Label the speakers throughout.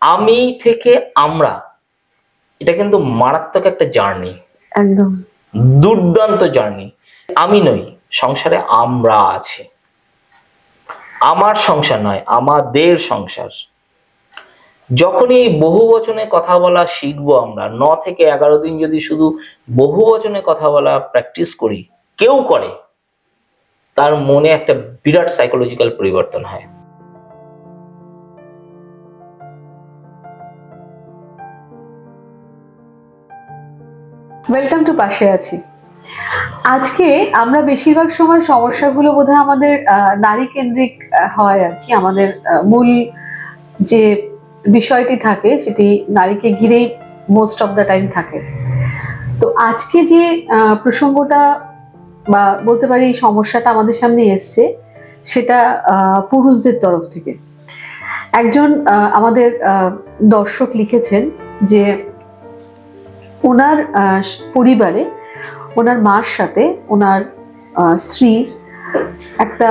Speaker 1: আমি থেকে আমরা এটা কিন্তু মারাত্মক একটা জার্নি।
Speaker 2: একদম।
Speaker 1: দুর্দান্ত জার্নি। আমি নই সংসারে আমরা আছি। আমার সংসার নয় আমাদের সংসার। যখনই বহু বচনে কথা বলা শিখব আমরা ন থেকে এগারো দিন যদি শুধু বহু বচনে কথা বলা প্র্যাকটিস করি কেউ করে তার মনে একটা বিরাট সাইকোলজিক্যাল পরিবর্তন হয়।
Speaker 2: ওয়েলকাম টু পাশে আছি। আজকে আমরা বেশিরভাগ সময় সমস্যাগুলো বোধহয় আমাদের নারী কেন্দ্রিক হয় আর কি। আমাদের মূল যে বিষয়টি থাকে, সেটি নারীকে ঘিরেই মোস্ট অফ দ্য টাইম থাকে। তো আজকে যে প্রসঙ্গটা বা বলতে পারি এই সমস্যাটা আমাদের সামনে এসছে, সেটা পুরুষদের তরফ থেকে। একজন আমাদের দর্শক লিখেছেন যে ওনার পরিবারে ওনার মার সাথে ওনার স্ত্রীর একটা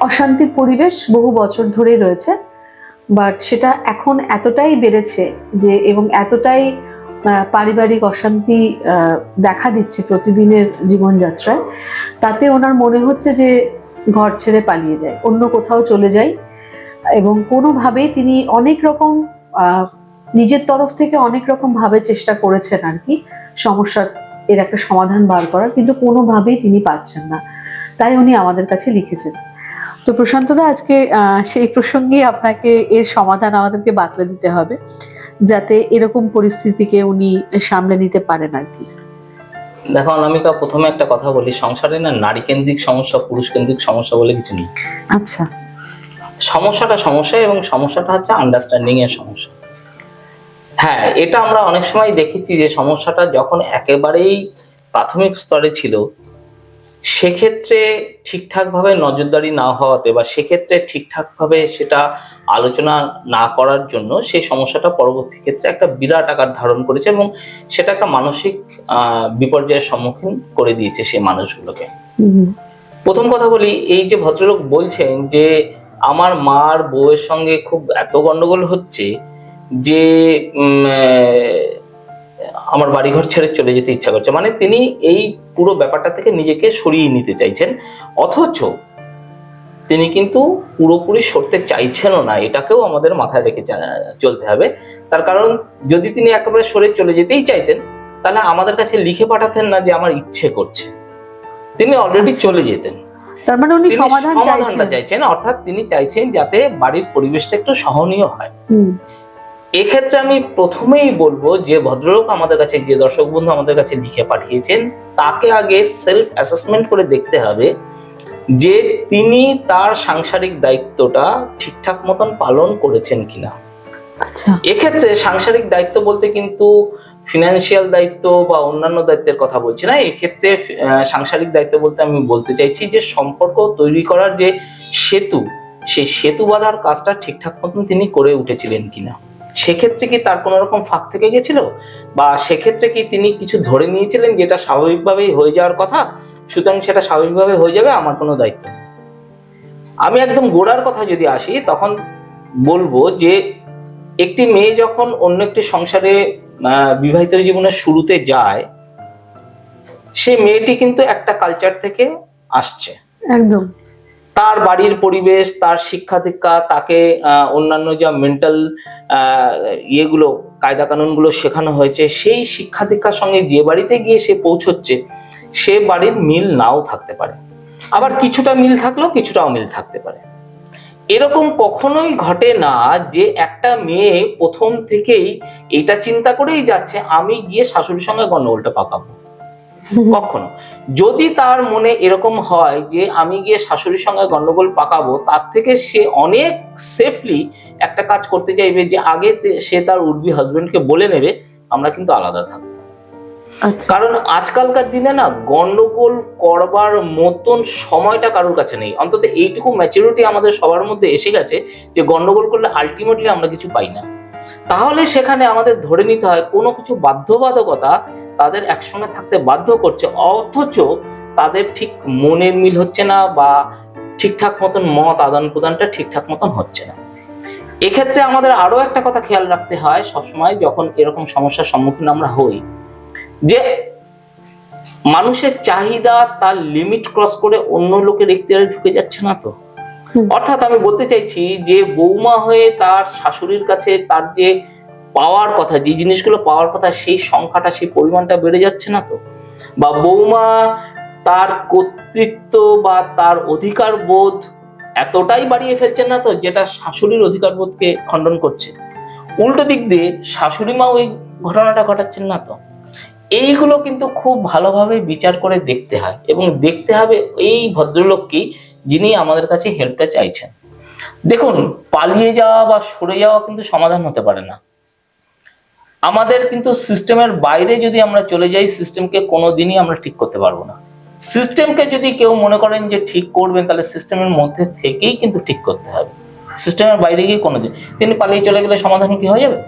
Speaker 2: অশান্তির পরিবেশ বহু বছর ধরে রয়েছে। বাট সেটা এখন এতটাই বেড়েছে যে, এবং এতটাই পারিবারিক অশান্তি দেখা দিচ্ছে প্রতিদিনের জীবনযাত্রায়, তাতে ওনার মনে হচ্ছে যে ঘর ছেড়ে পালিয়ে যায়, অন্য কোথাও চলে যায়। এবং কোনোভাবেই তিনি অনেক রকম নিজের তরফ থেকে অনেক রকম ভাবে চেষ্টা করেছেন আর কি। সমস্যার এর একটা সমাধান বার করার কিন্তু কোনোভাবেই তিনি পাচ্ছেন না। তাই উনি আমাদের কাছে লিখেছেন। তো প্রশান্তদা আজকে সেই প্রসঙ্গে আপনাকে এর সমাধান আমাদেরকে বাতলে দিতে হবে যাতে এরকম পরিস্থিতিকে উনি সামলে নিতে পারেন আর কি।
Speaker 1: দেখো অনামিকা প্রথমে একটা কথা বলি। সংসারে না নারী কেন্দ্রিক সমস্যা পুরুষ কেন্দ্রিক সমস্যা বলে কিছু নেই।
Speaker 2: আচ্ছা।
Speaker 1: সমস্যাটা সমস্যা এবং সমস্যাটা হচ্ছে আন্ডারস্ট্যান্ডিং এর সমস্যা। হ্যাঁ এটা আমরা অনেক সময় দেখেছি যে সমস্যাটা যখন একেবারেই প্রাথমিক স্তরে ছিল সেক্ষেত্রে ঠিকঠাকভাবে নজরদারি না হওয়াতে বা সেক্ষেত্রে ঠিকঠাকভাবে সেটা আলোচনা না করার জন্য সেই সমস্যাটা পরবর্তী ক্ষেত্রে একটা বিরাট আকার ধারণ করেছে এবং সেটা একটা মানসিক বিপর্যয়ের সম্মুখীন করে দিয়েছে সেই মানুষগুলোকে। প্রথম কথা বলি এই যে ভদ্রলোক বলছেন যে আমার মার বউয়ের সঙ্গে খুব এত গন্ডগোল হচ্ছে যে আমার বাড়িঘর ছেড়ে চলে যেতে ইচ্ছা করছে। মানে তিনি এই পুরো ব্যাপারটা থেকে নিজেকে সরিয়ে নিতে চাইছেন। অথচ তিনি কিন্তু পুরোপুরি সরতে চাইছেনও না। এটাকেও আমাদের মাথায় রেখে চলতে হবে। তার কারণ যদি তিনি একেবারে সরে চলে যেতেই চাইতেন তাহলে আমাদের কাছে লিখে পাঠাতেন না যে আমার ইচ্ছে করছে। তিনি অলরেডি
Speaker 2: আচ্ছা।
Speaker 1: চলে যেতেন।
Speaker 2: তার মানে উনি
Speaker 1: সমাধানটা চাইছেন। অর্থাৎ তিনি চাইছেন যাতে বাড়ির পরিবেশটা একটু সহনীয় হয়। এক্ষেত্রে আমি প্রথমেই বলব যে ভদ্রলোক আমাদের কাছে যে দর্শক বন্ধু আমাদের কাছে লিখে পাঠিয়েছেন তাকে আগে সেলফ অ্যাসেসমেন্ট করে দেখতে হবে যে তিনি তার সাংসারিক দায়িত্বটা ঠিকঠাক মতন পালন করেছেন কিনা।
Speaker 2: আচ্ছা।
Speaker 1: এক্ষেত্রে সাংসারিক দায়িত্ব বলতে কিন্তু ফিনান্সিয়াল দায়িত্ব বা অন্যান্য দায়িত্বের কথা বলছি না এক্ষেত্রে সাংসারিক দায়িত্ব বলতে আমি বলতে চাইছি যে সম্পর্ক তৈরি করার যে সেতু সেই সেতু বাঁধার কাজটা ঠিকঠাক মতন তিনি করে উঠেছিলেন কিনা। সেক্ষেত্রে কি তার কোনো রকম ফাঁক থেকে গেছিল? বা সেক্ষেত্রে কি তিনি কিছু ধরে নিয়েছিলেন যেটা স্বাভাবিকভাবেই হয়ে যাওয়ার কথা? সুতরাং সেটা স্বাভাবিকভাবে হয়ে যাবে আমার কোনো দায়িত্ব আমি একদম গোড়ার কথা যদি আসি, তখন বলব যে একটি মেয়ে যখন অন্য একটি সংসারে বিবাহিত জীবনের শুরুতে যায়, সে মেয়েটি কিন্তু একটা কালচার থেকে আসছে।
Speaker 2: একদম।
Speaker 1: তার বাড়ির পরিবেশ, তার শিক্ষা দীক্ষা, তাকে অন্যান্য যা মেন্টাল ইয়েগুলো কায়দা কানুনগুলো শেখানো হয়েছে, সেই শিক্ষা দীক্ষার সঙ্গে যে বাড়িতে গিয়ে সে পৌঁছচ্ছে, সে বাড়ির মিল নাও থাকতে পারে। আবার কিছুটা মিল থাকলেও কিছুটাও মিল থাকতে পারে। এরকম কখনোই ঘটে না যে একটা মেয়ে প্রথম থেকেই এটা চিন্তা করেই যাচ্ছে, আমি গিয়ে শাশুড়ির সঙ্গে গন্ডগোলটা পাকাবো। কখনো। যদি তার মনে এরকম হয় যে আমি গিয়ে শাশুড়ির সঙ্গে গন্ডগোল পাকাবো তার থেকে সে অনেক সেফলি একটা কাজ করতে চাইবে যে আগে সে তার উডবি হাজবেন্ডকে বলে নেবে আমরা কিন্তু আলাদা থাকব।
Speaker 2: আচ্ছা।
Speaker 1: কারণ আজকালকার দিনে না গন্ডগোল করবার মতন সময়টা কারোর কাছে নেই। অন্তত এইটুকু ম্যাচুরিটি আমাদের সবার মধ্যে এসে গেছে যে গন্ডগোল করলে আলটিমেটলি আমরা কিছু পাই না। তাহলে সেখানে আমাদের ধরে নিতে হয় কোনো কিছু বাধ্যবাধকতা তাদের একসঙ্গে থাকতে বাধ্য করছে। অথচ তাদের ঠিক মনের মিল হচ্ছে না বা ঠিকঠাক মতন মত আদান প্রদানটা ঠিকঠাক মতন হচ্ছে না। এক্ষেত্রে আমাদের আরও একটা কথা খেয়াল রাখতে হয় সবসময় যখন এরকম সমস্যার সম্মুখীন আমরা হই যে মানুষের চাহিদা তার লিমিট ক্রস করে অন্য লোকের এখতিয়ারে ঢুকে যাচ্ছে না তো। অর্থাৎ আমি বলতে চাইছি যে বৌমা হয়ে তার শাশুড়ির কাছে তার যে পাওয়ার কথা, যে জিনিসগুলো পাওয়ার কথা, সেই সংখ্যাটা, সেই পরিমাণটা বেড়ে যাচ্ছে না তো? বা বৌমা তার কর্তৃত্ব বা তার অধিকার বোধ এতটাই বাড়িয়ে ফেলছেন না তো, যেটা শাশুড়ির অধিকার বোধকে খণ্ডন করছে। উল্টো দিক দিয়ে শাশুড়ি মা ওই ঘটনাটা ঘটাচ্ছেন না তো? এইগুলো কিন্তু খুব ভালোভাবে বিচার করে দেখতে হয় এবং দেখতে হবে এই ভদ্রলোককে যিনি আমাদের কাছে হেল্পটা চাইছেন। দেখুন, পালিয়ে যাওয়া বা সরে যাওয়া কিন্তু সমাধান হতে পারে না। আমাদের কিন্তু সিস্টেমের বাইরে যদি আমরা চলে যাই, সিস্টেমকে কোনোদিনই আমরা ঠিক করতে পারব না। সিস্টেমকে যদি কেউ মনে করেন যে ঠিক করবেন, তাহলে সিস্টেমের মধ্যে থেকেই কিন্তু ঠিক করতে হবে। সিস্টেমের বাইরে গিয়ে কোনোদিন। তিনি পালিয়ে চলে গেলে সমাধান কি হয়ে যাবে?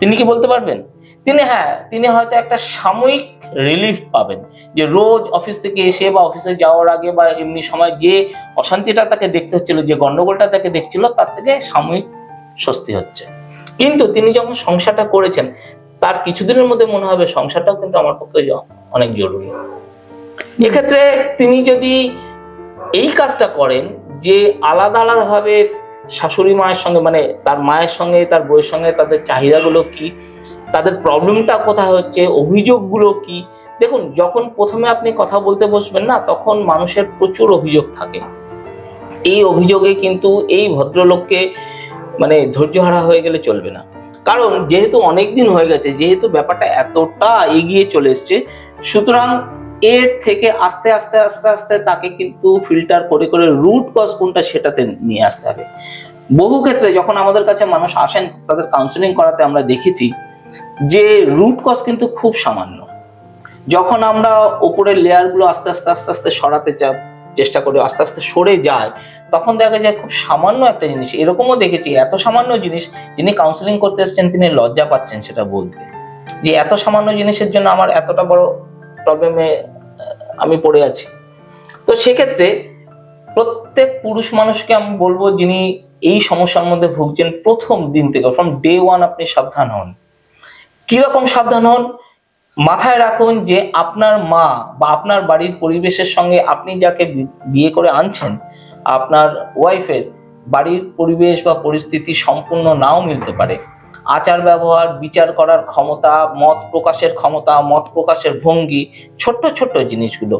Speaker 1: তিনি কি বলতে পারবেন? তিনি হ্যাঁ তিনি হয়তো একটা সাময়িক রিলিফ পাবেন, যে রোজ অফিস থেকে এসে বা অফিসে যাওয়ার আগে বা এমনি সময় যে অশান্তিটা তাকে দেখতে হচ্ছিল, যে গন্ডগোলটা তাকে দেখছিল, তার থেকে সাময়িক স্বস্তি হচ্ছে। কিন্তু তিনি যখন সংসারটা করেছেন, তার কিছুদিনের মধ্যে মনে হবে সংসারটাও কিন্তু আমার পক্ষে অনেক জরুরি। এক্ষেত্রে তিনি যদি এই কাজটা করেন যে আলাদা আলাদা ভাবে শাশুড়ি মায়ের সঙ্গে মানে তার মায়ের সঙ্গে, তার বউয়ের সঙ্গে তাদের চাহিদাগুলো কি, তাদের প্রবলেমটা কোথায় হচ্ছে, অভিযোগগুলো কি, দেখুন, যখন প্রথমে আপনি কথা বলতে বসবেন না, তখন মানুষের প্রচুর অভিযোগ থাকে। এই অভিযোগে কিন্তু এই ভদ্রলোককে মানে ধৈর্যহারা হয়ে গেলে চলবে না। কারণ যেহেতু অনেক দিন হয়ে গেছে, যেহেতু ব্যাপারটা এতটা এগিয়ে চলে এসছে, সুতরাং এর থেকে আস্তে আস্তে আস্তে আস্তে তাকে কিন্তু ফিল্টার করে করে রুট কজ কোনটা সেটাতে নিয়ে আসতে হবে। বহু ক্ষেত্রে যখন আমাদের কাছে মানুষ আসেন, তাদের কাউন্সিলিং করাতে আমরা দেখেছি যে রুট কজ কিন্তু খুব সামান্য। যখন আমরা ওপরের লেয়ারগুলো আস্তে আস্তে আস্তে আস্তে সরাতে চা চেষ্টা করে আস্তে আস্তে সরে যায়, তখন দেখা যায় খুব সামান্য একটা জিনিস, এরকমও দেখেছি এত সামান্য জিনিস যিনি কাউন্সিলিং করতে এসেছেন তিনি লজ্জা পাচ্ছেন সেটা বলতে। যে এত সামান্য জিনিসের জন্য আমার এতটা বড় প্রবলেমে আমি পড়ে আছি। তো সেক্ষেত্রে প্রত্যেক পুরুষ মানুষকে আমি বলব যিনি এই সমস্যার মধ্যে ভুগছেন প্রথম দিন থেকে ফ্রম ডে ওয়ান আপনি সাবধান হন। কীরকম সাবধান হন? মাথায় রাখুন যে আপনার মা বা আপনার বাড়ির পরিবেশের সঙ্গে আপনি যাকে বিয়ে করে আনছেন আপনার ওয়াইফের বাড়ির পরিবেশ বা পরিস্থিতি সম্পূর্ণ নাও মিলতে পারে। আচার ব্যবহার বিচার করার ক্ষমতা মত প্রকাশের ক্ষমতা মত প্রকাশের ভঙ্গি ছোট্ট ছোট্ট জিনিসগুলো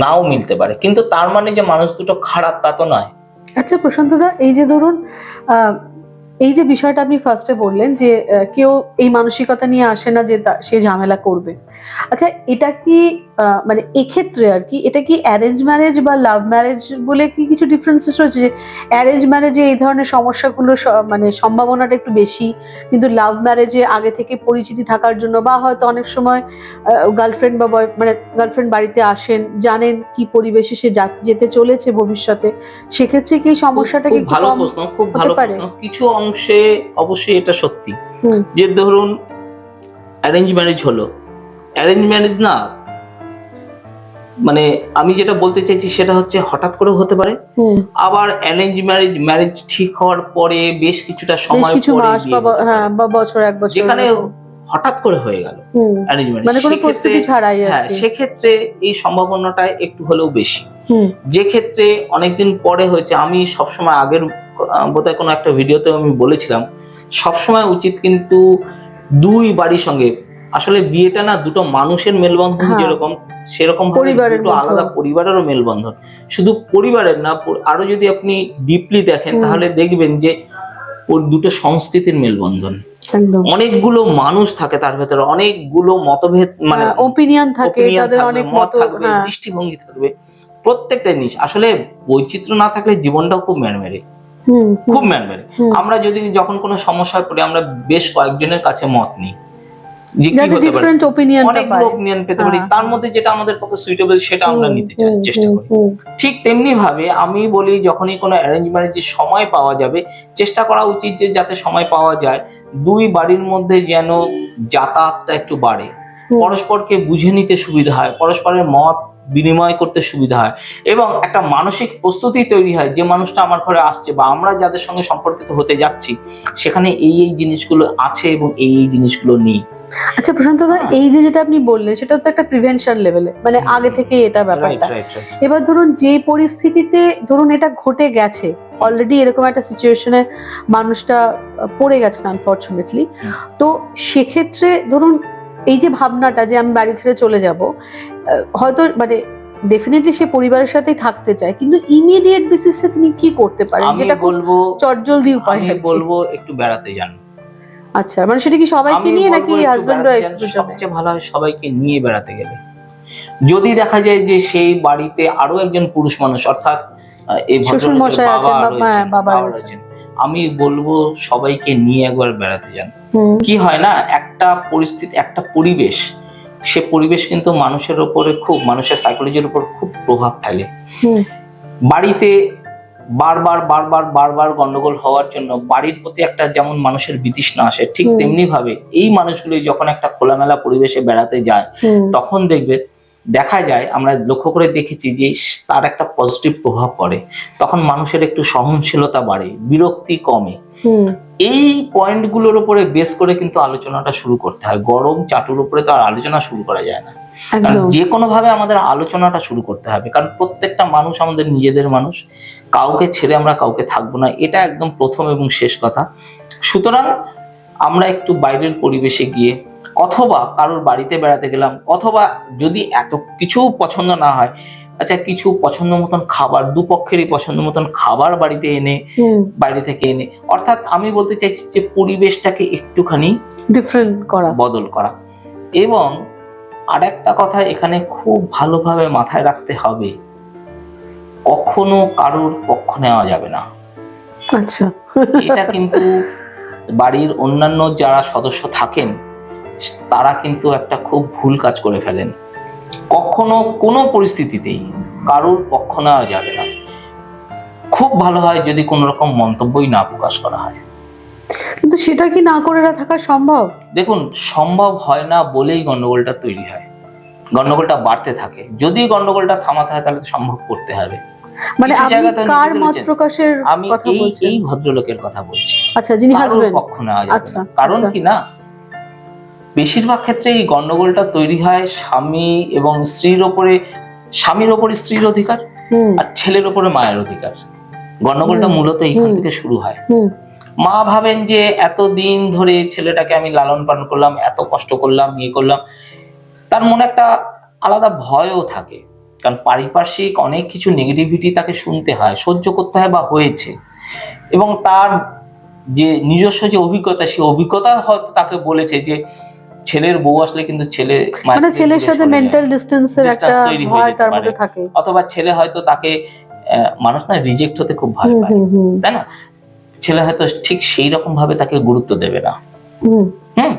Speaker 1: নাও মিলতে পারে। কিন্তু তার মানে যে মানুষ দুটো খারাপ তা তো নয়।
Speaker 2: আচ্ছা প্রশান্তদা এই যে ধরুন আহ, এই যে বিষয়টা আপনি ফার্স্টে বললেন যে কেউ এই মানসিকতা নিয়ে আসে না যে সে ঝামেলা করবে। আচ্ছা এটা কি মানে এক্ষেত্রে আর কি এটা কি অ্যারেঞ্জ ম্যারেজ বা লাভ ম্যারেজ বলে কি কিছু ডিফারেন্সেস রয়েছে? যে অ্যারেঞ্জ ম্যারেজে এই ধরনের সমস্যাগুলো মানে সম্ভাবনাটা একটু বেশি কিন্তু লাভ ম্যারেজে আগে থেকে পরিচিতি থাকার জন্য বা হয়তো অনেক সময় গার্লফ্রেন্ড বা বয় মানে গার্লফ্রেন্ড বাড়িতে আসেন জানেন কি পরিবেশে সে যেতে চলেছে ভবিষ্যতে সেক্ষেত্রে কি সমস্যাটা কি
Speaker 1: ভালো প্রশ্ন খুব ভালো
Speaker 2: পারে?
Speaker 1: প্রশ্ন। কিছু অংশে অবশ্যই এটা সত্যি। যে ধরুন অ্যারেঞ্জ ম্যারেজ হলো। অ্যারেঞ্জ ম্যারেজ না মানে আমি যেটা বলতে চাইছি সেটা হচ্ছে হঠাৎ করেও হতে পারে। আবার অ্যারেঞ্জ ম্যারেজ ম্যারেজ ঠিক হওয়ার পরে বেশ কিছুটা সময়
Speaker 2: কিছু মাস বা। হ্যাঁ বছর এক বছর।
Speaker 1: যেখানে হঠাৎ করে হয়ে গেল। অ্যারেঞ্জ ম্যারেজ
Speaker 2: মানে কোনো প্রস্তুতি ছাড়াই
Speaker 1: হ্যাঁ সেক্ষেত্রে এই সম্ভাবনাটা একটু হলেও বেশি। যে ক্ষেত্রে অনেকদিন পরে হয়েছে আমি সবসময় আগের বোধহয় কোনো একটা ভিডিওতে আমি বলেছিলাম সবসময় উচিত কিন্তু দুই বাড়ির সঙ্গে আসলে বিয়েটা না দুটো মানুষের মেলবন্ধন
Speaker 2: হ্যাঁ।
Speaker 1: যেরকম সেরকম দুটো আলাদা পরিবারেরও মেলবন্ধন। শুধু পরিবারের না আরও যদি আপনি ডিপলি দেখেন তাহলে দেখবেন যে ওর দুটো সংস্কৃতির মেলবন্ধন। অনেকগুলো মানুষ থাকে তার ভেতরে অনেকগুলো মতভেদ মানে
Speaker 2: ওপিনিয়ন থাকে তাদের অনেক
Speaker 1: মত থাকবে
Speaker 2: হ্যাঁ।
Speaker 1: দৃষ্টিভঙ্গি থাকবে প্রত্যেকটা জিনিস আসলে বৈচিত্র্য না থাকলে জীবনটাও খুব
Speaker 2: হুম,
Speaker 1: খুব
Speaker 2: হুম,
Speaker 1: ম্যানমেরে আমরা যদি যখন কোনো সমস্যায় পড়ি আমরা বেশ কয়েকজনের কাছে মত নিই।
Speaker 2: হ্যাঁ,
Speaker 1: তার মধ্যে যেটা আমাদের পক্ষে সুইটেবল সেটা আমরা নিতে চেষ্টা করি। ঠিক তেমনি ভাবে আমি বলি যখনই কোনো অ্যারেঞ্জ সময় পাওয়া যাবে চেষ্টা করা উচিত যে যাতে সময় পাওয়া যায়। দুই বাড়ির মধ্যে যেন যাতায়াতটা একটু বাড়ে। পরস্পরকে বুঝে নিতে সুবিধা হয়। পরস্পরের মত বিনিময় করতে সুবিধা হয়। এবং একটা মানসিক প্রস্তুতি তৈরি হয় যে মানুষটা আমার ঘরে আসছে বা আমরা যাদের সঙ্গে সম্পর্কিত হতে যাচ্ছি সেখানে এই এই জিনিসগুলো আছে এবং এই এই জিনিসগুলো নেই।
Speaker 2: আচ্ছা প্রশান্ত দা এই যে যেটা আপনি বললেন সেটা তো একটা প্রিভেনশন লেভেলে মানে আগে থেকে এটা ব্যাপারটা। এবার ধরুন যে পরিস্থিতিতে ধরুন এটা ঘটে গেছে অলরেডি এরকম একটা সিচুয়েশনে মানুষটা পড়ে গেছেন আনফর্চুনেটলি তো সেক্ষেত্রে ধরুন এই যে ভাবনাটা যে আমি বাড়ি ছেড়ে চলে যাব হয়তো মানে ডেফিনেটলি সে পরিবারের সাথেই থাকতে চায় কিন্তু ইমিডিয়েট বেসিসে তিনি কি করতে পারেন? যেটা
Speaker 1: বলব
Speaker 2: চটজলদি উপায়
Speaker 1: আমি বলব একটু বেড়াতে যান।
Speaker 2: আচ্ছা মানে সেটা কি সবাইকে নিয়ে নাকি হাজবেন্ড ওয়াইফ
Speaker 1: সবচেয়ে ভালো হয় সবাইকে নিয়ে বেড়াতে গেলে। যদি দেখা যায় যে সেই বাড়িতে আরও একজন পুরুষ মানুষ অর্থাৎ এই ভদ্রলোকের বাবা
Speaker 2: আছেন,
Speaker 1: রয়েছেন, আমি বলব সবাইকে নিয়ে একবার বেড়াতে যান। কি হয় না একটা পরিস্থিতি একটা পরিবেশ সে পরিবেশ কিন্তু মানুষের উপরে খুব মানুষের সাইকোলজির উপর খুব প্রভাব ফেলে। বাড়িতে বারবার বারবার বারবার গন্ডগোল হওয়ার জন্য বাড়ির প্রতি একটা যেমন মানুষের বিতৃষ্ণা আসে ঠিক তেমনি ভাবে এই মানুষগুলি যখন একটা খোলামেলা পরিবেশে বেড়াতে যায় তখন দেখবে দেখা যায় আমরা লক্ষ্য করে দেখেছি যে তার একটা পজিটিভ প্রভাব পড়ে। তখন মানুষের একটু সহনশীলতা বাড়ে বিরক্তি কমে। এই পয়েন্টগুলোর উপরে বেস করে কিন্তু আলোচনাটা শুরু করতে হয়। গরম চাটুর উপরে তো আর আলোচনা শুরু করা যায় না। কারণ যে কোনো ভাবে আমাদের আলোচনাটা শুরু করতে হবে। কারণ প্রত্যেকটা মানুষ আমাদের নিজেদের মানুষ। কাউকে ছেড়ে আমরা কাউকে থাকব না। এটা একদম প্রথম এবং শেষ কথা। সুতরাং আমরা একটু বাইরের পরিবেশে গিয়ে অথবা কারোর বাড়িতে বেড়াতে গেলাম অথবা যদি এত কিছু পছন্দ না হয় আচ্ছা কিছু পছন্দ মতন খাবার দুপক্ষেরই পছন্দ মতন খাবার বাড়িতে এনে বাইরে থেকে এনে অর্থাৎ আমি বলতে চাইছি যে পরিবেশটাকে একটুখানি
Speaker 2: ডিফারেন্ট করা।
Speaker 1: বদল করা। এবং আরেকটা কথা এখানে খুব ভালোভাবে মাথায় রাখতে হবে কখনো কারোর পক্ষ নেওয়া যাবে না।
Speaker 2: আচ্ছা।
Speaker 1: এটা কিন্তু বাড়ির অন্যান্য যারা সদস্য থাকেন তারা কিন্তু একটা খুব ভুল কাজ করে ফেলেন। কখনো কোনো পরিস্থিতিতেই কারোর পক্ষ নেওয়া যাবে না। খুব ভালো হয় যদি কোনো রকম মন্তব্যই না প্রকাশ করা হয়।
Speaker 2: কিন্তু সেটা কি না করে থাকা সম্ভব?
Speaker 1: দেখুন সম্ভব হয় না বলেই গন্ডগোলটা তৈরি হয়। গন্ডগোলটা বাড়তে থাকে। যদি গন্ডগোলটা থামাতে হয় তাহলে সম্ভব করতে হবে।
Speaker 2: মানে আপনি কার মত প্রকাশের
Speaker 1: আমি
Speaker 2: কথা
Speaker 1: এই
Speaker 2: বলছেন?
Speaker 1: এই ভদ্রলোকের কথা বলছি।
Speaker 2: আচ্ছা যিনি হাজবেন্ড
Speaker 1: পক্ষ নেওয়া যাবে
Speaker 2: আচ্ছা,
Speaker 1: কারণ
Speaker 2: আচ্ছা।
Speaker 1: কি না? বেশিরভাগ ক্ষেত্রে এই গন্ডগোলটা তৈরি হয় স্বামী এবং স্ত্রীর ওপরে স্বামীর ওপরে স্ত্রীর অধিকার আর ছেলের ওপরে মায়ের অধিকার। গন্ডগোলটা মূলত এইখান থেকে শুরু হয়। মা ভাবেন যে এত দিন ধরে ছেলেটাকে আমি লালন পালন করলাম এত কষ্ট করলাম ইয়ে করলাম তার মনে একটা আলাদা ভয়ও থাকে। কারণ পারিপার্শ্বিক অনেক কিছু নেগেটিভিটি তাকে শুনতে হয় সহ্য করতে হয় বা হয়েছে। এবং তার যে নিজস্ব যে অভিজ্ঞতা সেই অভিজ্ঞতা হয়তো তাকে বলেছে যে ছেলের বউ আসলে কিন্তু ছেলে
Speaker 2: মানে ছেলের সাথে মেন্টাল ডিস্টেন্সের একটা ভয় তার মধ্যে থাকে।
Speaker 1: অথবা ছেলে হয়তো তাকে মানুষ না রিজেক্ট হতে খুব ভয় পায়। তাই না? ছেলে হয়তো ঠিক সেই রকম ভাবে তাকে গুরুত্ব দেবে না।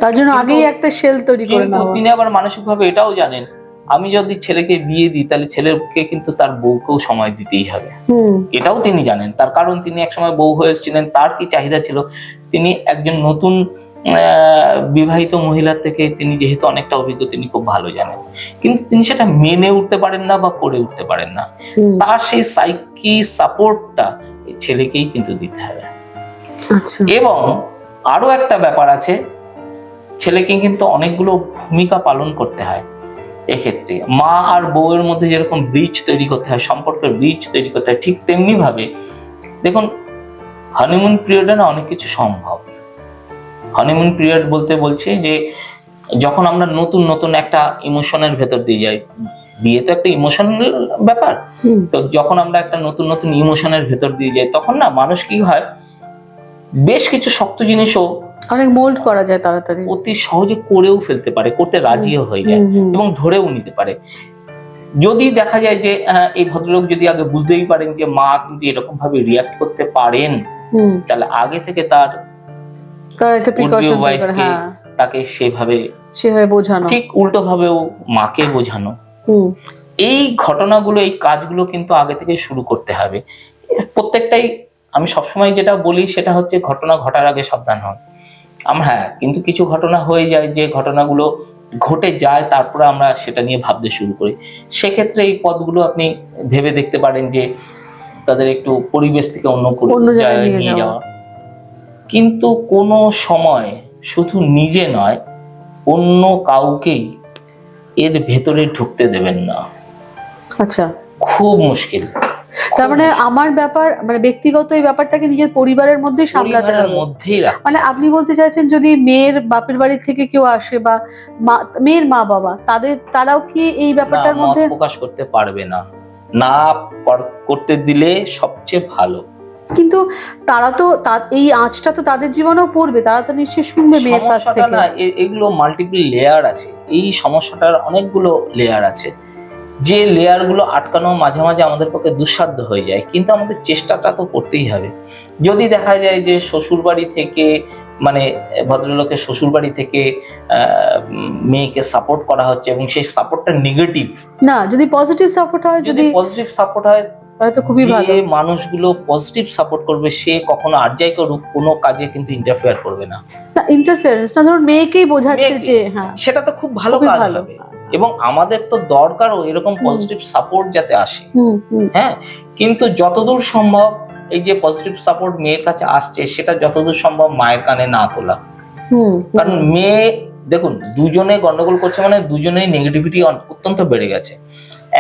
Speaker 2: তার জন্য আগেই একটা শেল তৈরি করে নেওয়া।
Speaker 1: তিনি আবার মানসিক ভাবে এটাও জানেন আমি যদি ছেলেকে বিয়ে দিই তাহলে ছেলেকে কিন্তু তার বউকেও সময় দিতেই হবে। এটাও তিনি জানেন। তার কারণ তিনি একসময় বউ হয়ে এসেছিলেন তার কি চাহিদা ছিল? তিনি একজন নতুন বিবাহিত মহিলার থেকে তিনি যেহেতু অনেকটা অভিজ্ঞ তিনি খুব ভালো জানেন। কিন্তু তিনি সেটা মেনে উঠতে পারেন না বা করে উঠতে পারেন না। তার সেই সাইকি সাপোর্টটা ছেলেকেই কিন্তু দিতে হবে।
Speaker 2: আচ্ছা।
Speaker 1: এবং আরও একটা ব্যাপার আছে ছেলেকে কিন্তু অনেকগুলো ভূমিকা পালন করতে হয় এক্ষেত্রে। মা আর বউয়ের মধ্যে যেরকম ব্রিজ তৈরি করতে হয় সম্পর্কের ব্রিজ তৈরি করতে হয় ঠিক তেমনি ভাবে দেখুন হানিমুন পিরিয়ডে না অনেক কিছু সম্ভব। হানিমুন পিরিয়ড বলতে বলছি যে যখন আমরা নতুন নতুন একটা ইমোশনের ভেতর দিয়ে যাই বিয়ে তো একটা ইমোশনাল ব্যাপার। তো যখন আমরা একটা নতুন নতুন ইমোশনের ভেতর দিয়ে যাই তখন না মানুষ কি হয় বেশ কিছু শক্ত জিনিসও
Speaker 2: অনেক মোল্ড করা যায় তাড়াতাড়ি।
Speaker 1: অতি সহজে করেও ফেলতে পারে করতে রাজিও হয়ে যায় এবং ধরেও নিতে পারে। যদি দেখা যায় যে এই ভদ্রলোক যদি আগে বুঝতেই পারেন যে মা কিন্তু এরকম ভাবে রিয়াক্ট করতে পারেন তাহলে আগে থেকে তার
Speaker 2: একটা প্রিকশন হ্যাঁ।
Speaker 1: তাকে সেভাবে
Speaker 2: সেভাবে বোঝানো।
Speaker 1: ঠিক উল্টো ভাবেও মাকে বোঝানো। এই ঘটনাগুলো এই কাজগুলো কিন্তু আগে থেকে শুরু করতে হবে। প্রত্যেকটাই আমি সবসময় যেটা বলি সেটা হচ্ছে ঘটনা ঘটার আগে সাবধান হন। আমরা হ্যাঁ কিন্তু কিছু ঘটনা হয়ে যায় যে ঘটনাগুলো ঘটে যায় তারপরে আমরা সেটা নিয়ে ভাবতে শুরু করি। সেক্ষেত্রে এই পদগুলো আপনি ভেবে দেখতে পারেন যে তাদের একটু পরিবেশ থেকে অন্য কোনো
Speaker 2: অন্য জায়গায় নিয়ে যাওয়া।
Speaker 1: কিন্তু কোনো সময় শুধু নিজে নয় অন্য কাউকেই এর ভেতরে ঢুকতে দেবেন না।
Speaker 2: আচ্ছা।
Speaker 1: খুব মুশকিল।
Speaker 2: তার মানে আমার ব্যাপার মানে ব্যক্তিগত এই ব্যাপারটাকে নিজের পরিবারের মধ্যে সামলাতে হবে। মানে আপনি বলতে চাইছেন যদি মেয়ের বাপের বাড়ি থেকে কেউ আসে বা মেয়ের মা বাবা তাদের তারাও কি এই ব্যাপারটার মধ্যে
Speaker 1: প্রকাশ করতে পারবে না। না করতে দিলে সবচেয়ে ভালো।
Speaker 2: কিন্তু তারা তো এই আঁচটা তো তাদের জীবনেও পড়বে তারা তো নিশ্চয়ই শুনবে মেয়ের কাছ থেকে।
Speaker 1: না এগুলো মাল্টিপল লেয়ার আছে। এই সমস্যাটার অনেকগুলো লেয়ার আছে। যে লেয়ারগুলো আটকানো মাঝে মাঝে আমাদের পক্ষে দুঃসাধ্য হয়ে যায় কিন্তু আমাদের চেষ্টাটা তো করতেই হবে। যদি দেখা যায় যে শ্বশুর বাড়ি থেকে মানে ভদ্রলোকের শ্বশুর বাড়ি থেকে আহ, মেয়েকে সাপোর্ট করা হচ্ছে এবং সেই সাপোর্টটা নেগেটিভ
Speaker 2: না যদি পজিটিভ সাপোর্ট হয়
Speaker 1: যদি পজিটিভ সাপোর্ট হয়
Speaker 2: তাহলে তো খুবই ভালো।
Speaker 1: যে মানুষগুলো পজিটিভ সাপোর্ট করবে সে কখনো আর যাই করুক কোনো কাজে কিন্তু ইন্টারফেয়ার করবে না।
Speaker 2: না ইন্টারফেয়ারেন্স না ধরুন মেয়েকেই বোঝাচ্ছে। যে হ্যাঁ
Speaker 1: সেটা তো খুব ভালো কাজ হবে। এবং আমাদের তো দরকারও এরকম পজিটিভ সাপোর্ট যাতে আসে। হ্যাঁ কিন্তু যতদূর সম্ভব এই যে পজিটিভ সাপোর্ট মেয়ের কাছে আসছে সেটা যতদূর সম্ভব মায়ের কানে না তোলা। কারণ মেয়ে দেখুন দুজনে গন্ডগোল করছে মানে দুজনেই নেগেটিভিটি অত্যন্ত বেড়ে গেছে।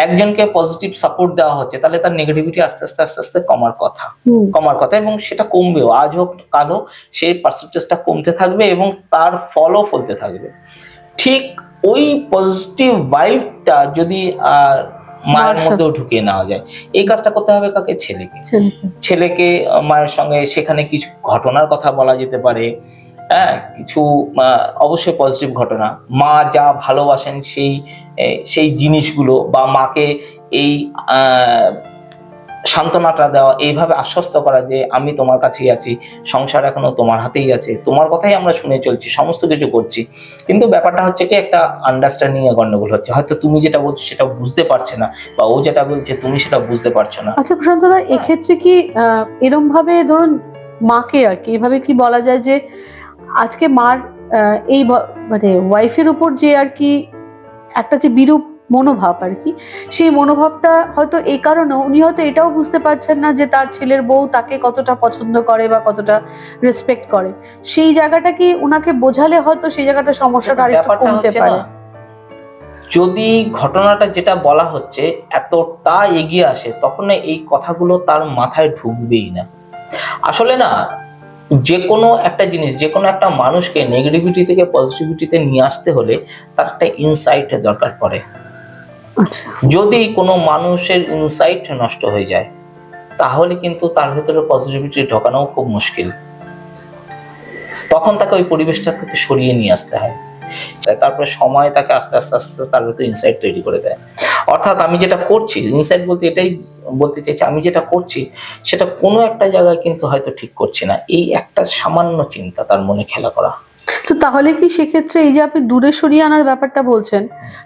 Speaker 1: একজনকে পজিটিভ সাপোর্ট দেওয়া হচ্ছে তাহলে তার নেগেটিভিটি আস্তে আস্তে আস্তে আস্তে কমার কথা। কমার কথা এবং সেটা কমবেও আজ হোক কাল হোক সেই পার্সেন্টেজটা কমতে থাকবে এবং তার ফলও ফলতে থাকবে। ঠিক ওই পজিটিভ ভাইবটা যদি মায়ের মধ্যেও ঢুকিয়ে নেওয়া যায় এই কাজটা করতে হবে কাকে? ছেলেকে।
Speaker 2: ছেলেকে।
Speaker 1: মায়ের সঙ্গে সেখানে কিছু ঘটনার কথা বলা যেতে পারে হ্যাঁ কিছু অবশ্যই পজিটিভ ঘটনা। মা যা ভালোবাসেন সেই সেই জিনিসগুলো বা মাকে এই সান্ত্বনাটা দেওয়া এইভাবে আশ্বস্ত করা যে আমি তোমার কাছেই আছি সংসার এখনও তোমার হাতেই আছে তোমার কথাই আমরা শুনে চলছি সমস্ত কিছু করছি। কিন্তু ব্যাপারটা হচ্ছে কি একটা আন্ডারস্ট্যান্ডিং এ গন্ডগোল হচ্ছে। হয়তো তুমি যেটা বলছো সেটা বুঝতে পারছে না বা ও যেটা বলছে তুমি সেটা বুঝতে পারছ না।
Speaker 2: আচ্ছা প্রশান্ত দা এক্ষেত্রে কি এরম ভাবে ধরুন মাকে আর কি এভাবে কি বলা যায় যে আজকে মার এই মানে ওয়াইফের উপর যে আর কি একটা যে বিরূপ মনোভাব আর কি সেই মনোভাবটা হয়তো এই কারণে উনি হয়তো এটাও বুঝতে পারছেন না যে তার ছেলের বউ তাকে কতটা পছন্দ করে বা কতটা রেসপেক্ট করে। সেই জায়গাটা কি উনাকে বোঝালে হয়তো সেই জায়গাটা সমস্যাটা আরেকটু কমতে পারে?
Speaker 1: যদি ঘটনাটা যেটা বলা হচ্ছে এতটা এগিয়ে আসে তখন না এই কথাগুলো তার মাথায় ঢুকবেই না। আসলে না যে কোনো একটা জিনিস যে কোনো একটা মানুষকে নেগেটিভিটি থেকে পজিটিভিটিতে নিয়ে আসতে হলে তার একটা ইনসাইট দরকার পড়ে।
Speaker 2: আচ্ছা।
Speaker 1: যদি কোনো মানুষের ইনসাইট নষ্ট হয়ে যায় তাহলে কিন্তু তার ভেতরে পজিটিভিটি ঢোকানো খুব মুশকিল। তখন তাকে ওই পরিবেশটা থেকে সরিয়ে নিয়ে আসতে হয়। তারপরে সময় তাকে আস্তে আস্তে আস্তে আস্তে তার ভেতরে ইনসাইট তৈরি করে দেয়। অর্থাৎ আমি যেটা করছি ইনসাইট বলতে এটাই বলতে চাইছি আমি যেটা করছি সেটা কোনো একটা জায়গায় কিন্তু হয়তো ঠিক করছি না। এই একটা সামান্য চিন্তা তার মনে খেলা করা।
Speaker 2: তো তাহলে কি সেক্ষেত্রে এই যে আপনি দূরে সরিয়ে আনার ব্যাপারটা বলছেন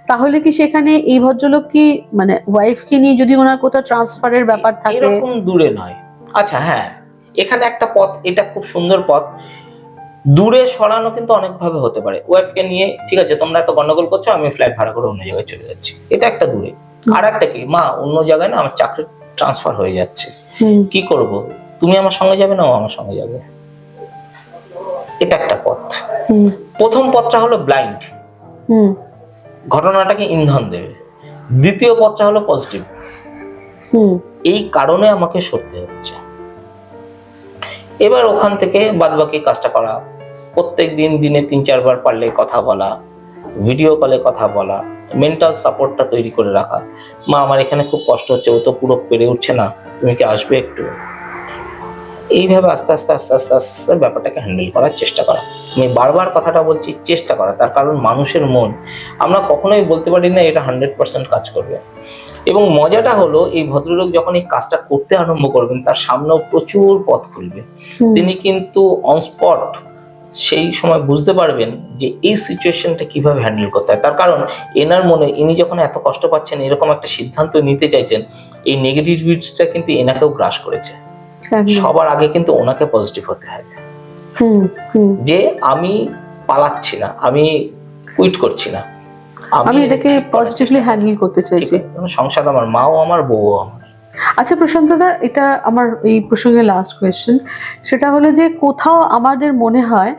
Speaker 2: তাহলে কি সেখানে এই ভদ্রলোক কি মানে ওয়াইফকে নিয়ে যদি ওনার কোথাও ট্রান্সফারের ব্যাপার থাকে?
Speaker 1: এরকম দূরে নয়। আচ্ছা হ্যাঁ। এখানে একটা পথ এটা খুব সুন্দর পথ। দূরে সরানো কিন্তু অনেকভাবে হতে পারে। ওয়াইফকে নিয়ে ঠিক আছে তোমরা এত গন্ডগোল করছ আমি ফ্ল্যাট ভাড়া করে অন্য জায়গায় চলে যাচ্ছি। এটা একটা দূরে। আর একটা কি মা অন্য জায়গায় না আমার চাকরি ট্রান্সফার হয়ে যাচ্ছে। কি করব? তুমি আমার সঙ্গে যাবে না ও আমার সঙ্গে যাবে? এটা একটা পথ। প্রথম পথটা হলো ব্লাইন্ড ঘটনাটাকে ইন্ধন দেবে? দ্বিতীয় পথটা হলো পজিটিভ
Speaker 2: হুম,
Speaker 1: এই কারণে আমাকে সরতে হচ্ছে। এবার ওখান থেকে বাদবাকি কাজটা করা। প্রত্যেক দিন দিনে তিন চারবার পারলে কথা বলা ভিডিও কলে কথা বলা মেন্টাল সাপোর্টটা তৈরি করে রাখা। মা, আমার এখানে খুব কষ্ট হচ্ছে, ও তো পুরো পেরে উঠছে না, তুমি কি আসবে একটু? এইভাবে আস্তে আস্তে আস্তে আস্তে আস্তে আস্তে ব্যাপারটাকে হ্যান্ডেল করার চেষ্টা করা। আমি বারবার কথাটা বলছি, চেষ্টা করা। তার কারণ মানুষের মন, আমরা কখনোই বলতে পারি না এটা হান্ড্রেড পার্সেন্ট কাজ করবে। এবং মজাটা হলো এই ভদ্রলোক যখন এই কাজটা করতে আরম্ভ করবেন তার সামনেও প্রচুর পথ খুলবে। তিনি কিন্তু অন স্পট সেই সময় বুঝতে পারবেন যে এই সিচুয়েশনটা কীভাবে হ্যান্ডেল করতে হয়। তার কারণ এনার মনে ইনি যখন এত কষ্ট পাচ্ছেন এরকম একটা সিদ্ধান্ত নিতে চাইছেন এই নেগেটিভিটিটা কিন্তু এনাকেও গ্রাস করেছে। সবার আগে কিন্তু ওনাকে পজিটিভ হতে
Speaker 2: হুম,
Speaker 1: যে আমি পালাচ্ছি না আমি কুইট করছি না।
Speaker 2: আমি এটাকে পজিটিভলি হ্যান্ডেল করতে চাইছি।
Speaker 1: সংসার আমার মাও আমার বউও আমার।
Speaker 2: আচ্ছা প্রশান্ত দা এটা আমার এই প্রসঙ্গে লাস্ট কোয়েশ্চেন সেটা হলো যে কোথাও আমাদের মনে হয়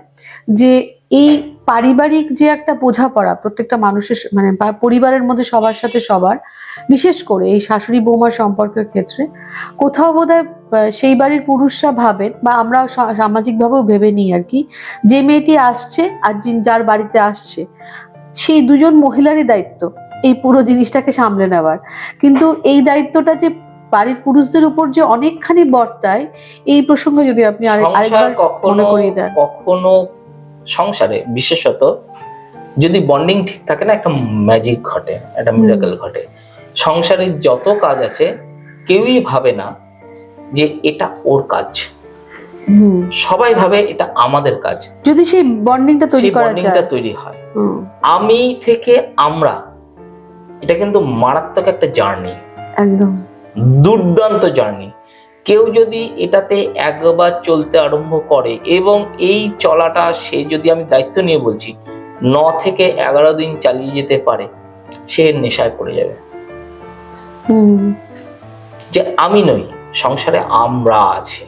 Speaker 2: যে এই পারিবারিক যে একটা বোঝাপড়া প্রত্যেকটা মানুষের মানে পরিবারের মধ্যে সবার সাথে সবার বিশেষ করে এই শাশুড়ি বৌমার সম্পর্কের ক্ষেত্রে কোথাও আহ, সেই বাড়ির পুরুষরা ভাবেন বা আমরা সামাজিকভাবেও ভেবে নিই আর কি যে মেয়েটি আসছে আর যার বাড়িতে আসছে সেই দুজন মহিলারই দায়িত্ব। এই পুরো জিনিসটাকে সামলে নেওয়ার। কিন্তু এই দায়িত্বটা যে বাড়ির পুরুষদের উপর যে অনেকখানি বর্তায় এই প্রসঙ্গে যদি আপনি আরেকবার মনে
Speaker 1: কখনো
Speaker 2: করিয়ে দেন।
Speaker 1: কখনো সংসারে বিশেষত যদি বন্ডিং ঠিক থাকে না একটা ম্যাজিক ঘটে একটা মিরাকেল ঘটে সংসারে যত কাজ আছে কেউই ভাবে না যে এটা ওর কাজ। সবাই ভাবে এটা আমাদের কাজ।
Speaker 2: যদি সেই বন্ডিংটা তৈরি করা যায়।
Speaker 1: তৈরি হয়। আমি থেকে আমরা এটা কিন্তু মারাত্মক একটা জার্নি।
Speaker 2: একদম।
Speaker 1: দুর্দান্ত জার্নি। কেউ যদি এটাতে একবার চলতে আরম্ভ করে এবং এই চলাটা সে যদি আমি দায়িত্ব নিয়ে বলছি ন থেকে এগারো দিন চালিয়ে যেতে পারে সে নেশায় পড়ে যাবে। যে আমি নই সংসারে আমরা আছি।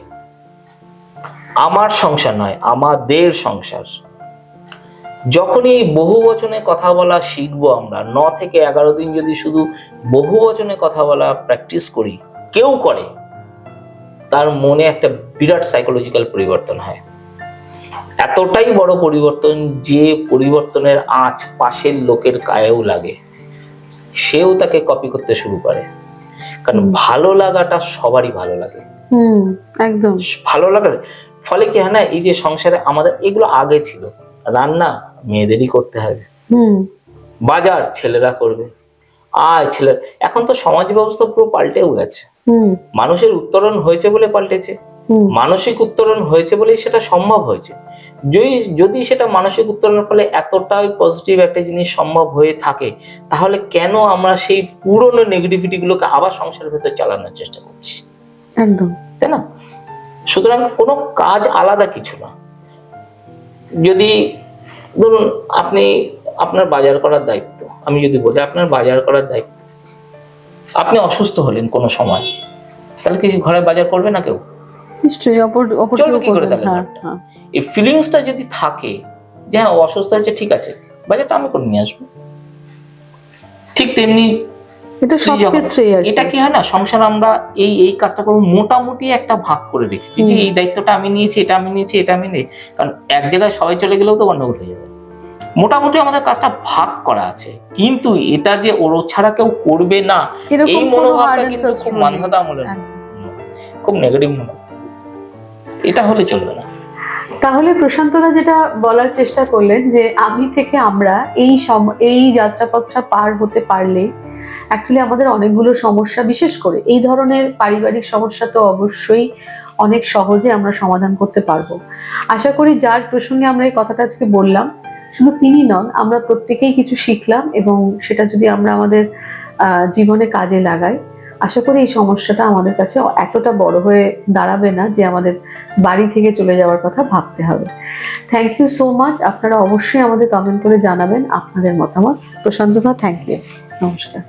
Speaker 1: আমার সংসার নয় আমাদের সংসার। যখনই এই বহু বচনে কথা বলা শিখব আমরা ন থেকে এগারো দিন যদি শুধু বহু বচনে কথা বলা প্র্যাকটিস করি কেউ করে তার মনে একটা বিরাট সাইকোলজিক্যাল পরিবর্তন হয়। এতটাই বড় পরিবর্তন যে পরিবর্তনের আঁচ পাশের লোকের গায়েও লাগে। সেও তাকে কপি করতে শুরু করে। কারণ ভালো লাগাটা সবারই ভালো লাগে।
Speaker 2: একদম।
Speaker 1: ভালো লাগার ফলে কি হয় না এই যে সংসারে আমাদের এগুলো আগে ছিল। রান্না মেয়েদেরই করতে হবে। বাজার ছেলেরা করবে। আয় ছেলে এখন তো সমাজ ব্যবস্থা পুরো পাল্টেও গেছে। মানুষের উত্তরণ হয়েছে বলে পাল্টেছে। মানসিক উত্তরণ হয়েছে বলেই সেটা সম্ভব হয়েছে। যদি যদি সেটা মানসিক উত্তরণের ফলে এতটাই পজিটিভ একটা জিনিস সম্ভব হয়ে থাকে তাহলে কেন আমরা সেই পুরনো নেগেটিভিটি গুলোকে আবার সংসারের ভেতর চালানোর চেষ্টা করছি?
Speaker 2: একদম।
Speaker 1: তাই না? সুতরাং কোনো কাজ আলাদা কিছু না। যদি ধরুন আপনি আপনার বাজার করার দায়িত্ব আমি যদি বলি আপনার বাজার করার দায়িত্ব। আপনি অসুস্থ হলেন কোনো সময় তাহলে কি ঘরে বাজার করবে না কেউ?
Speaker 2: নিশ্চয়ই অপর অপর
Speaker 1: কি করে তাহলে?
Speaker 2: হ্যাঁ, হ্যাঁ।
Speaker 1: এই ফিলিংসটা যদি থাকে যে হ্যাঁ অসুস্থ হয়েছে ঠিক আছে বাজারটা আমি করে নিয়ে আসব। ঠিক তেমনি
Speaker 2: এটা
Speaker 1: স্ত্রী
Speaker 2: সব ক্ষেত্রেই আর কি।
Speaker 1: এটা কি হয় না সংসার আমরা এই এই কাজটা করব মোটামুটি একটা ভাগ করে রেখেছি যে এই দায়িত্বটা আমি নিয়েছি এটা আমি নিয়েছি এটা আমি নিই কারণ এক জায়গায় সবাই চলে গেলেও তো গন্ডগোল হয়ে যাবে। মোটামুটি আমাদের কাজটা ভাগ করা আছে। কিন্তু এটা যে ওর ছাড়া কেউ করবে না এই মনোভাবটা কিন্তু খুব
Speaker 2: rule
Speaker 1: মান্ধাতা আমলের খুব নেগেটিভ মনোভাব। এটা হলে চলবে না।
Speaker 2: তাহলে প্রশান্তদা যেটা বলার চেষ্টা করলেন যে আমি থেকে আমরা এই এই যাত্রাপথটা পার হতে পারলে অ্যাকচুয়ালি আমাদের অনেকগুলো সমস্যা, বিশেষ করে এই ধরনের পারিবারিক সমস্যা তো অবশ্যই অনেক সহজে আমরা সমাধান করতে পারব। আশা করি যার প্রসঙ্গে আমরা এই কথাটা আজকে বললাম, শুধু তিনি নন, আমরা প্রত্যেকেই কিছু শিখলাম এবং সেটা যদি আমরা আমাদের জীবনে কাজে লাগাই, আশা করি এই সমস্যাটা আমাদের কাছে এতটা বড় হয়ে দাঁড়াবে না যে আমাদের বাড়ি থেকে চলে যাওয়ার কথা ভাবতে হবে। থ্যাংক ইউ সো মাচ আপনারা অবশ্যই আমাদের কমেন্ট করে জানাবেন আপনাদের মতামত। প্রশান্তদা থ্যাংক ইউ নমস্কার।